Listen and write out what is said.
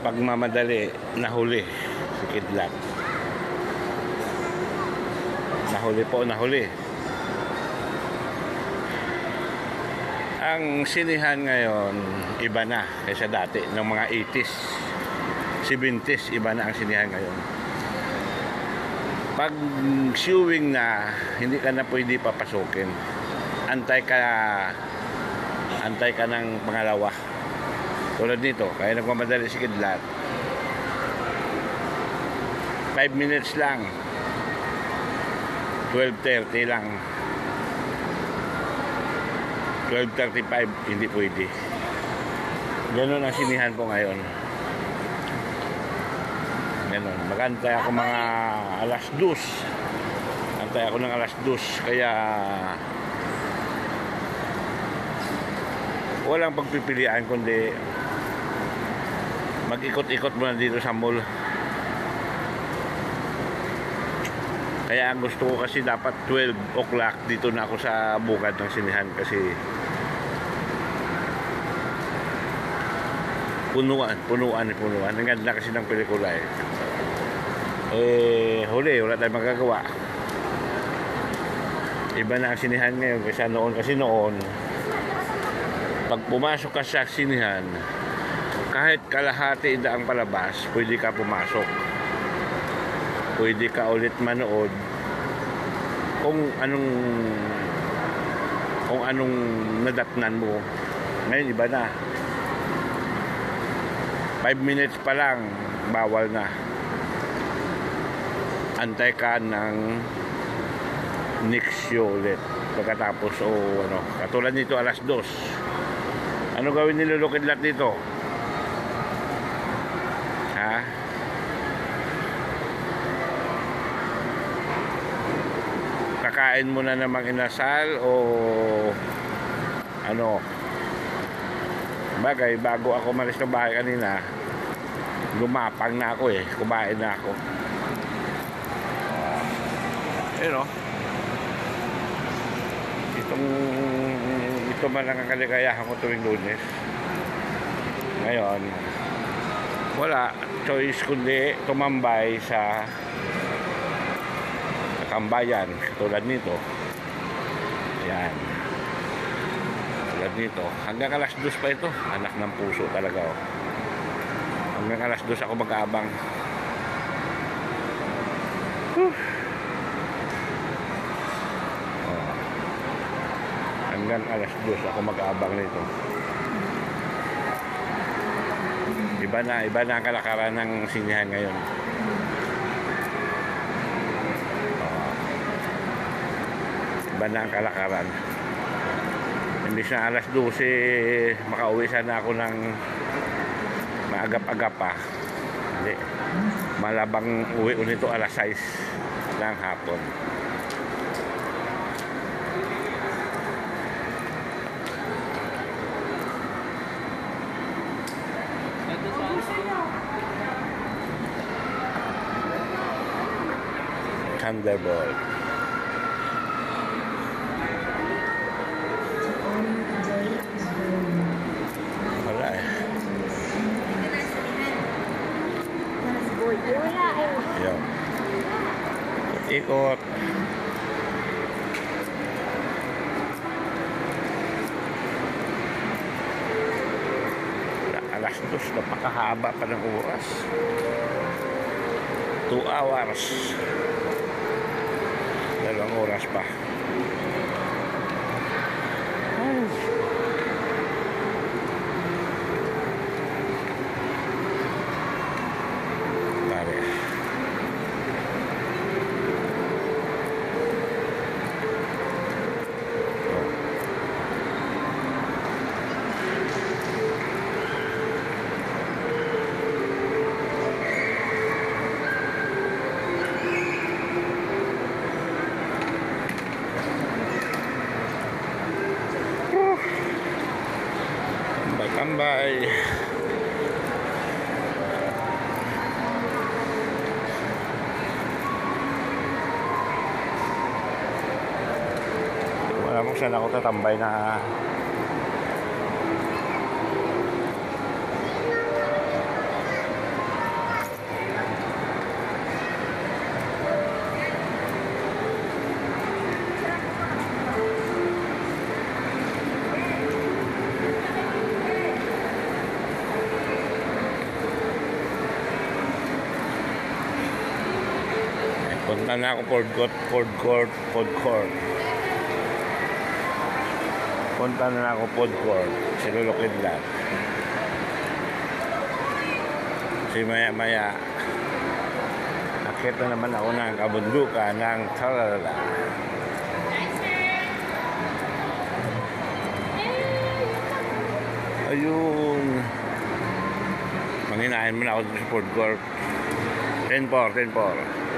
pagmamadali nahuli si Kidlat. Nahuli po, nahuli. Ang sinihan ngayon, iba na kaysa dati, ng mga 80s, 70s, iba na ang sinihan ngayon. Pag showing na, hindi ka na pwede papasukin. Antay ka, antay ka ng pangalawa. Tulad nito, kaya nagmamadali si Kidlat. 5 minutes lang. 12.30 lang. 12.35, hindi pwede. Ganun ang sinihan ko ngayon. Ganun. Magantay ako mga alas dos. Antay ako ng alas dos. Kaya walang pagpipilian kundi mag-ikot-ikot muna dito sa mall. Kaya ang gusto ko kasi dapat 12 o'clock dito na ako sa bukad ng sinihan kasi punuan, punuan, punuan. Ang ganda kasi ng pelikula eh. Eh, huli, wala tayong magagawa. Iba na ang sinihan ngayon kasi noon kasi noon pag pumasok ka sa sinihan kahit kalahati daang palabas pwede ka pumasok. Pwede ka ulit manood. Kung anong kung anong nadatnan mo. Ngayon iba na. 5 minutes pa lang bawal na. Antay ka ng next show ulit. Pagkatapos o ano katulad nito alas 2 ano gawin nila Lukidlat dito kakain mo na namang inasal o ano? Bagay bago ako malis ng bahay kanina gumapang na ako eh kumain na ako. You know itong ito man lang ang kaligayahan ko tuwing lunes. Ngayon wala choice kundi tumambay sa tambayan tulad nito. Yan tulad nito. Hanggang alas dos pa ito. Anak ng puso talaga oh. hanggang alas dos ako mag-aabang. Oh. hanggang alas dos ako mag-aabang nito. Iba na iba na ang kalakaran ng sinihan ngayon iba na ang kalakaran. Imbis na alas 12 makauwi sana ako ng maagap-agap pa. Hindi. Malabang uwi ko nito alas 6 ng hapon. Thunderbolt Yun. Ikot. Alas dos, napakahaba pa ng oras. Two hours. Dalawang oras pa. Tambay-tambay. Wala kung saan ako tatambay na Punta na ako food court, food court, food court. Punta na ako food court. Silulukid lang. Si maya maya, nakita naman ako ng kabundukan ng Tarala. Ayun. Manghinahin mo na ako sa food court. 10-4, 10-4.